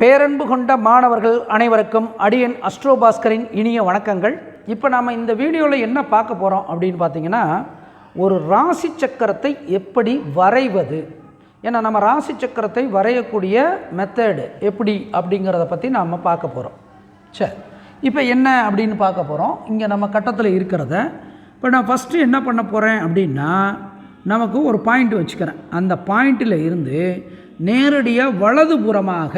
பேரன்பு கொண்ட மாணவர்கள் அனைவருக்கும் அடியன் அஸ்ட்ரோபாஸ்கரின் இனிய வணக்கங்கள். இப்போ நாம் இந்த வீடியோவில் என்ன பார்க்க போகிறோம் அப்படின்னு பார்த்தீங்கன்னா ஒரு ராசி சக்கரத்தை எப்படி வரைவது? ஏன்னா நம்ம ராசி சக்கரத்தை வரையக்கூடிய மெத்தடு எப்படி அப்படிங்கிறத பற்றி நாம் பார்க்க போகிறோம் சரி இப்போ என்ன அப்படின்னு பார்க்க போகிறோம் இங்கே நம்ம கட்டத்தில் இருக்கிறத இப்போ நான் ஃபஸ்ட்டு என்ன பண்ண போகிறேன் அப்படின்னா நமக்கு ஒரு பாயிண்ட் வச்சுக்கிறேன். அந்த பாயிண்டில் இருந்து நேரடியாக வலதுபுறமாக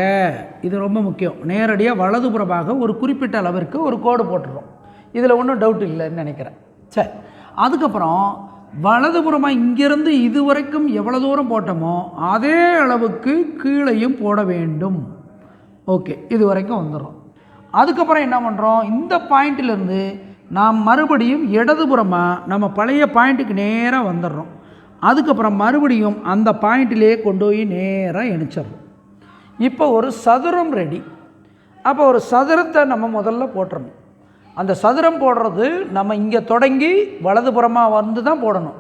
இது ரொம்ப முக்கியம். நேரடியாக வலதுபுறமாக ஒரு குறிப்பிட்ட அளவிற்கு ஒரு கோடு போட்டுடுறோம் இதில் ஒன்றும் டவுட் இல்லைன்னு நினைக்கிறேன். சரி. அதுக்கப்புறம் வலதுபுறமாக இங்கிருந்து இது வரைக்கும் எவ்வளோ தூரம் போட்டோமோ அதே அளவுக்கு கீழையும் போட வேண்டும். ஓகே. இது வரைக்கும் வந்துடும் அதுக்கப்புறம் என்ன பண்ணுறோம் இந்த பாயிண்டிலிருந்து நாம் மறுபடியும் இடதுபுறமாக நம்ம பழைய பாயிண்ட்டுக்கு நேராக வந்துடுறோம். அதுக்கப்புறம் மறுபடியும் அந்த பாயிண்ட்லேயே கொண்டு போய் நேராக இணைச்சிடணும். இப்போ ஒரு சதுரம் ரெடி அப்போ ஒரு சதுரத்தை நம்ம முதல்ல போட்டுறணும். அந்த சதுரம் போடுறது நம்ம இங்கே தொடங்கி வலதுபுறமாக வந்து தான் போடணும்.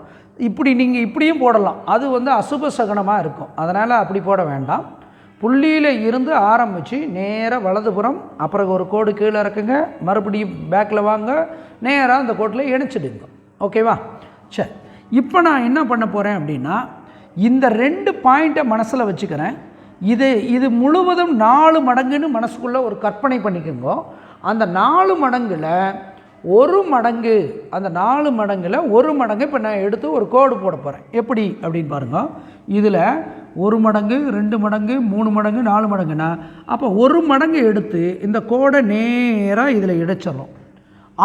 இப்படி நீங்கள் இப்படியும் போடலாம். அது வந்து அசுப சகனமாக இருக்கும். அதனால் அப்படி போட வேண்டாம். புள்ளியில் இருந்து ஆரம்பித்து நேராக வலதுபுறம் அப்புறம் ஒரு கோடு கீழே இறக்குங்க. மறுபடியும் பேக்கில் வாங்க. நேராக அந்த கோட்டில் இணைச்சிடுங்க. ஓகேவா சரி. இப்போ நான் என்ன பண்ண போகிறேன் அப்படின்னா இந்த ரெண்டு பாயிண்ட்டை மனசில் வச்சுக்கிறேன். இது இது முழுவதும் நாலு மடங்குன்னு மனசுக்குள்ளே ஒரு கற்பனை பண்ணிக்கோங்க. அந்த நாலு மடங்கில் ஒரு மடங்கு அந்த நாலு மடங்கில் ஒரு மடங்கு இப்போ நான் எடுத்து ஒரு கோடு போட போகிறேன் எப்படி அப்படின்னு பாருங்க. இதில் ஒரு மடங்கு ரெண்டு மடங்கு மூணு மடங்கு நாலு மடங்குனா அப்போ ஒரு மடங்கு எடுத்து இந்த கோடை நேராக இதில் இடைச்சிடறோம்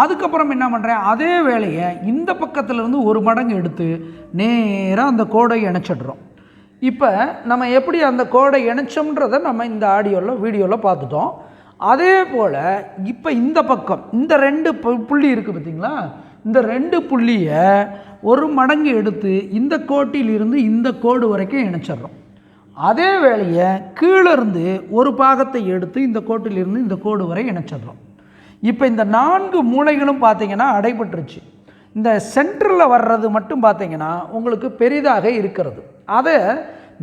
அதுக்கப்புறம் என்ன பண்ணுறேன் அதே வேலையை இந்த பக்கத்துலேருந்து ஒரு மடங்கு எடுத்து நேராக அந்த கோடை இணைச்சிடுறோம். இப்போ நம்ம எப்படி அந்த கோடை இணைச்சோம்ன்றதை நம்ம இந்த ஆடியோவில் வீடியோவில் பார்த்துட்டோம். அதே போல் இப்போ இந்த பக்கம் இந்த ரெண்டு புள்ளி இருக்குது பார்த்தீங்களா இந்த ரெண்டு புள்ளியை ஒரு மடங்கு எடுத்து இந்த கோட்டிலிருந்து இந்த கோடு வரைக்கும் இணைச்சிடுறோம். அதே வேலையை கீழே இருந்து ஒரு பாகத்தை எடுத்து இந்த கோட்டிலிருந்து இந்த கோடு வரை இணைச்சிடுறோம். இப்போ இந்த நான்கு மூலைகளும் பார்த்தீங்கன்னா அடைபட்டுருச்சு. இந்த சென்டரில் வர்றது மட்டும் பார்த்தீங்கன்னா உங்களுக்கு பெரிதாக இருக்கிறது. அதை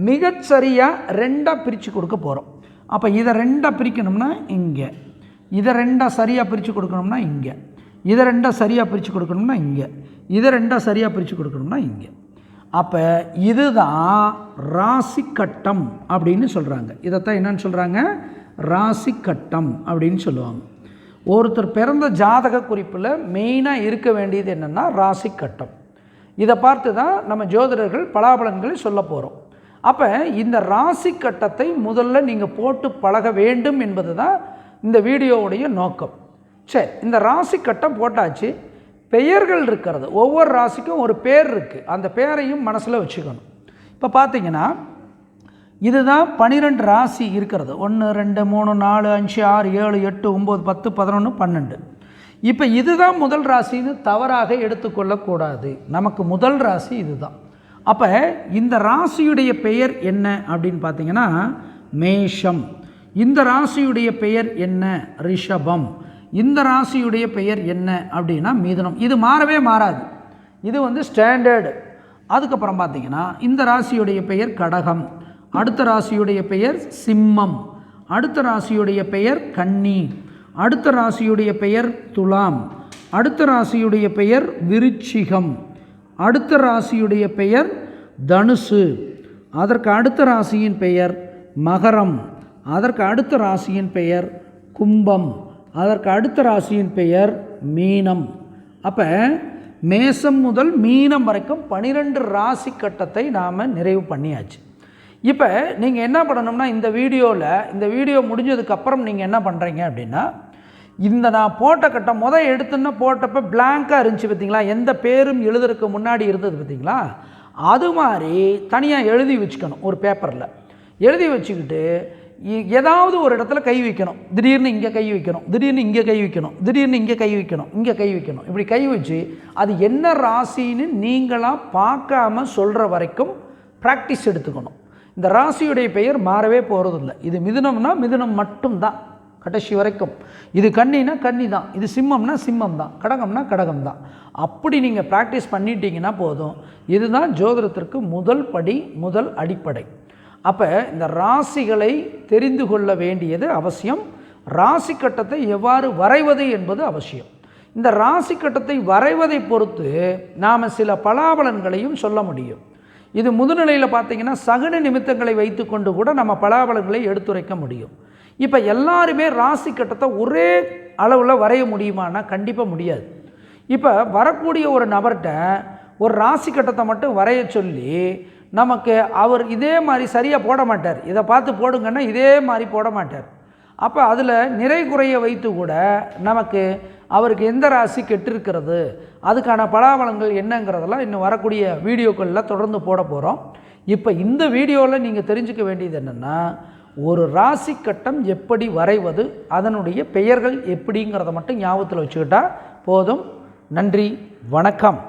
மிகச்சரியாக ரெண்டாக பிரித்து கொடுக்க போகிறோம் அப்போ இதை ரெண்டாக பிரிக்கணும்னா இங்கே. இதை ரெண்டாக சரியாக பிரித்து கொடுக்கணும்னா இங்கே. இதை ரெண்டாக சரியாக பிரித்து கொடுக்கணும்னா இங்கே. இதை ரெண்டாக சரியாக பிரித்து கொடுக்கணும்னா இங்கே. அப்போ இதுதான் ராசி கட்டம் அப்படின்னு சொல்கிறாங்க இதைத்தான் என்னன்னு சொல்கிறாங்க ராசி கட்டம் அப்படின்னு சொல்லுவாங்க. ஒருத்தர் பிறந்த ஜாதக குறிப்பில் மெயினாக இருக்க வேண்டியது என்னென்னா ராசி கட்டம் இதை பார்த்து தான் நம்ம ஜோதிடர்கள் பலாபலன்களை சொல்ல போகிறோம் அப்போ இந்த ராசி கட்டத்தை முதல்ல நீங்கள் போட்டு பழக வேண்டும் என்பது தான் இந்த வீடியோவுடைய நோக்கம். சரி இந்த ராசி கட்டம் போட்டாச்சு. பெயர்கள் இருக்கிறது. ஒவ்வொரு ராசிக்கும் ஒரு பேர் இருக்குது அந்த பேரையும் மனசில் வச்சுக்கணும். இப்போ பார்த்தீங்கன்னா இதுதான் பன்னிரெண்டு ராசி இருக்கிறது. ஒன்று ரெண்டு மூணு நாலு அஞ்சு ஆறு ஏழு எட்டு ஒம்பது பத்து பதினொன்று பன்னெண்டு. இப்போ இதுதான் முதல் ராசின்னு தவறாக எடுத்துக்கொள்ளக்கூடாது. நமக்கு முதல் ராசி இதுதான். அப்போ இந்த ராசியுடைய பெயர் என்ன அப்படின்னு பார்த்தீங்கன்னா மேஷம். இந்த ராசியுடைய பெயர் என்ன? ரிஷபம். இந்த ராசியுடைய பெயர் என்ன அப்படின்னா மீதனம். இது மாறவே மாறாது. இது வந்து ஸ்டாண்டர்டு. அதுக்கப்புறம் பார்த்தீங்கன்னா இந்த ராசியுடைய பெயர் கடகம். அடுத்த ராசியுடைய பெயர் சிம்மம். அடுத்த ராசியுடைய பெயர் கன்னி. அடுத்த ராசியுடைய பெயர் துலாம். அடுத்த ராசியுடைய பெயர் விருச்சிகம். அடுத்த ராசியுடைய பெயர் தனுசு. அதற்கு அடுத்த ராசியின் பெயர் மகரம். அதற்கு அடுத்த ராசியின் பெயர் கும்பம். அதற்கு அடுத்த ராசியின் பெயர் மீனம். அப்போ மேசம் முதல் மீனம் வரைக்கும் பனிரெண்டு ராசி கட்டத்தை நாம் நிறைவு பண்ணியாச்சு. இப்போ நீங்கள் என்ன பண்ணணும்னா இந்த வீடியோவில் இந்த வீடியோ முடிஞ்சதுக்கப்புறம் நீங்கள் என்ன பண்ணுறீங்க அப்படின்னா இந்த நான் போட்ட கட்டம் முத எடுத்துன்னு போட்டப்போ பிளாங்காக இருந்துச்சு பார்த்தீங்களா எந்த பேரும் எழுதுறதுக்கு முன்னாடி இருந்தது பார்த்தீங்களா அது மாதிரி தனியாக எழுதி வச்சுக்கணும் ஒரு பேப்பரில் எழுதி வச்சுக்கிட்டு ஏதாவது ஒரு இடத்துல கை வைக்கணும். திடீர்னு இங்கே கை வைக்கணும் திடீர்னு இங்கே கை வைக்கணும் திடீர்னு இங்கே கை வைக்கணும் இங்கே கை வைக்கணும். இப்படி கை வச்சு அது என்ன ராசின்னு நீங்களாக பார்க்காம சொல்கிற வரைக்கும் ப்ராக்டிஸ் எடுத்துக்கணும். இந்த ராசியுடைய பெயர் மாறவே போகிறதில்லை இது மிதுனம்னா மிதுனம் மட்டும்தான். கடைசி வரைக்கும். இது கன்னினா கன்னி தான் இது சிம்மம்னா சிம்மம் தான் கடகம்னா கடகம் தான் அப்படி நீங்கள் ப்ராக்டிஸ் பண்ணிட்டீங்கன்னா போதும். இதுதான் ஜோதிடத்திற்கு முதல் படி முதல் அடிப்படை. அப்போ இந்த ராசிகளை தெரிந்து கொள்ள வேண்டியது அவசியம். ராசி கட்டத்தை எவ்வாறு வரைவது என்பது அவசியம். இந்த ராசி கட்டத்தை வரைவதை பொறுத்து நாம் சில பலாபலன்களையும் சொல்ல முடியும். இது முதுநிலையில் பார்த்தீங்கன்னா சகுன நிமித்தங்களை வைத்துக்கொண்டு கூட நம்ம பலாபலங்களை எடுத்துரைக்க முடியும். இப்போ எல்லாருமே ராசி கட்டத்தை ஒரே அளவில் வரைய முடியுமானா கண்டிப்பாக முடியாது. இப்போ வரக்கூடிய ஒரு நபர்கிட்ட ஒரு ராசி கட்டத்தை மட்டும் வரைய சொல்லி நமக்கு அவர் இதே மாதிரி சரியாக போட மாட்டார். இதை பார்த்து போடுங்கன்னா இதே மாதிரி போட மாட்டார். அப்போ அதில் நிறை குறைய வைத்து கூட நமக்கு அவருக்கு எந்த ராசி கெட்டிருக்கிறது அதுக்கான பலாபலங்கள் என்னங்கிறதெல்லாம் இன்னும் வரக்கூடிய வீடியோக்களில் தொடர்ந்து போட போகிறோம் இப்போ இந்த வீடியோவில் நீங்கள் தெரிஞ்சுக்க வேண்டியது என்னென்னா ஒரு ராசி கட்டம் எப்படி வரைவது அதனுடைய பெயர்கள் எப்படிங்கிறத மட்டும் ஞாபகத்தில் வச்சுக்கிட்டா போதும். நன்றி வணக்கம்.